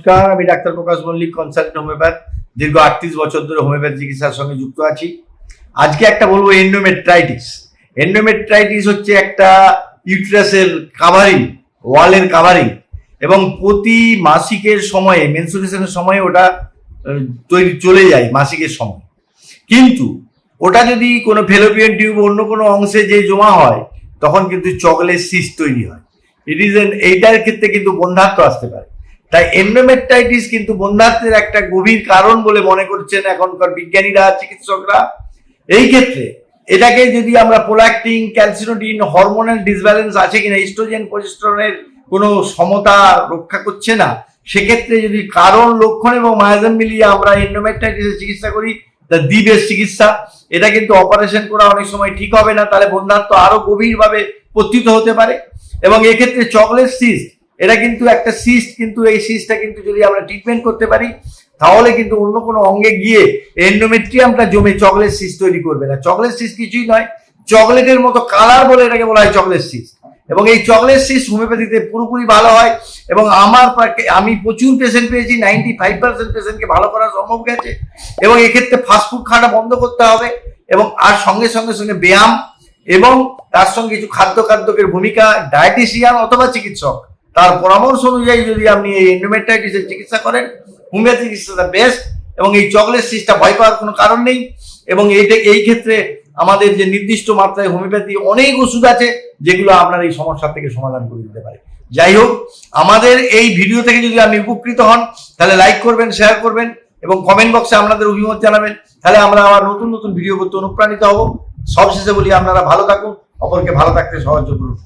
নমস্কার, আমি doctor Prakash Mallick consultant homeopath দীর্ঘ আটত্রিশ বছর ধরে হোমিওপ্যাথ চিকিৎসার সঙ্গে যুক্ত আছি। আজকে একটা বলব এন্ডোমেট্রাইটিস এন্ডোমেট্রাইটিস হচ্ছে একটা ইউট্রাসের কাভারিং ওয়ালের কাভারিং এবং প্রতি মাসিকের সময়ে মেনসুরেশনের সময়ে ওটা তৈরি চলে যায় মাসিকের সময়। কিন্তু ওটা যদি কোনো ফেলোপিয়ান টিউব অন্য কোনো অংশে যে জমা হয়, তখন কিন্তু চকলেট সিস্ট তৈরি হয়। ইট ইজ এইটার ক্ষেত্রে কিন্তু বন্ধাত্ম আসতে পারে। তাই এন্ডোমেট্রাইটিস কিন্তু বন্ধাত্মের একটা গভীর কারণ বলে মনে করছেন এখনকার বিজ্ঞানীরা, চিকিৎসকরা। এই ক্ষেত্রে এটাকে যদি আমরা প্রোলাক্টিং ক্যালসিনোডিন হরমোনাল ডিসব্যালেন্স আছে কিনা ইস্ট্রোজেন প্রজেস্টেরনের কোনো সমতা রক্ষা করছে না, সেক্ষেত্রে যদি কারণ, লক্ষণ এবং মায়াজম মিলিয়ে আমরা এন্ডোমেট্রাইটিসের চিকিৎসা করি তা দি চিকিৎসা। এটা কিন্তু অপারেশন করা অনেক সময় ঠিক হবে না, তাহলে বন্ধাত্ম আরও গভীরভাবে পতিত হতে পারে। এবং এক্ষেত্রে চকলেট সিস্ট এটা কিন্তু একটা সিস্ট কিন্তু এই সিস্টটা কিন্তু যদি আমরা ট্রিটমেন্ট করতে পারি, তাহলে কিন্তু অন্য কোনো অঙ্গে গিয়ে এন্ডোমেট্রিয়ামটা জমে চকলেট সিস্ট তৈরি করবে না। চকলেট সিস্ট কিছুই নয় চকলেটের মতো কালার বলে এটাকে বলা হয় চকলেট সিস্ট এবং এই চকলেট সিস্ট হোমিওপ্যাথিতে পুরোপুরি ভালো হয়, এবং আমার আমি প্রচুর পেশেন্ট পেয়েছি নাইনটি ফাইভ পার্সেন্ট পেশেন্টকে ভালো করা সম্ভব গেছে, এবং এক্ষেত্রে ফাস্টফুড খাওয়াটা বন্ধ করতে হবে, এবং আর সঙ্গে সঙ্গে সঙ্গে ব্যায়াম, এবং তার সঙ্গে কিছু খাদ্য খাদ্যকের ভূমিকা ডায়েটিশিয়ান অথবা চিকিৎসক। তার পরামর্শ অনুযায়ী যদি আপনি এই এন্ডোমেট্রাইটিসের চিকিৎসা করেন হোমিওপ্যাথি চিকিৎসাটা বেস্ট এবং এই চকলেট সিস্টটা ভয় পাওয়ার কোনো কারণ নেই এবং এইটা, এই ক্ষেত্রে আমাদের যে নির্দিষ্ট মাত্রায় হোমিওপ্যাথি অনেক ওষুধ আছে যেগুলো আপনার এই সমস্যা থেকে সমাধান করে দিতে পারে। যাই হোক, আমাদের এই ভিডিও থেকে যদি আপনি উপকৃত হন, তাহলে লাইক করবেন শেয়ার করবেন এবং কমেন্ট বক্সে আপনাদের অভিমত জানাবেন। তাহলে আমরা আবার নতুন নতুন ভিডিও করতে অনুপ্রাণিত হব। সবশেষে বলি আপনারা ভালো থাকুন, অপরকে ভালো থাকতে সাহায্য করুন।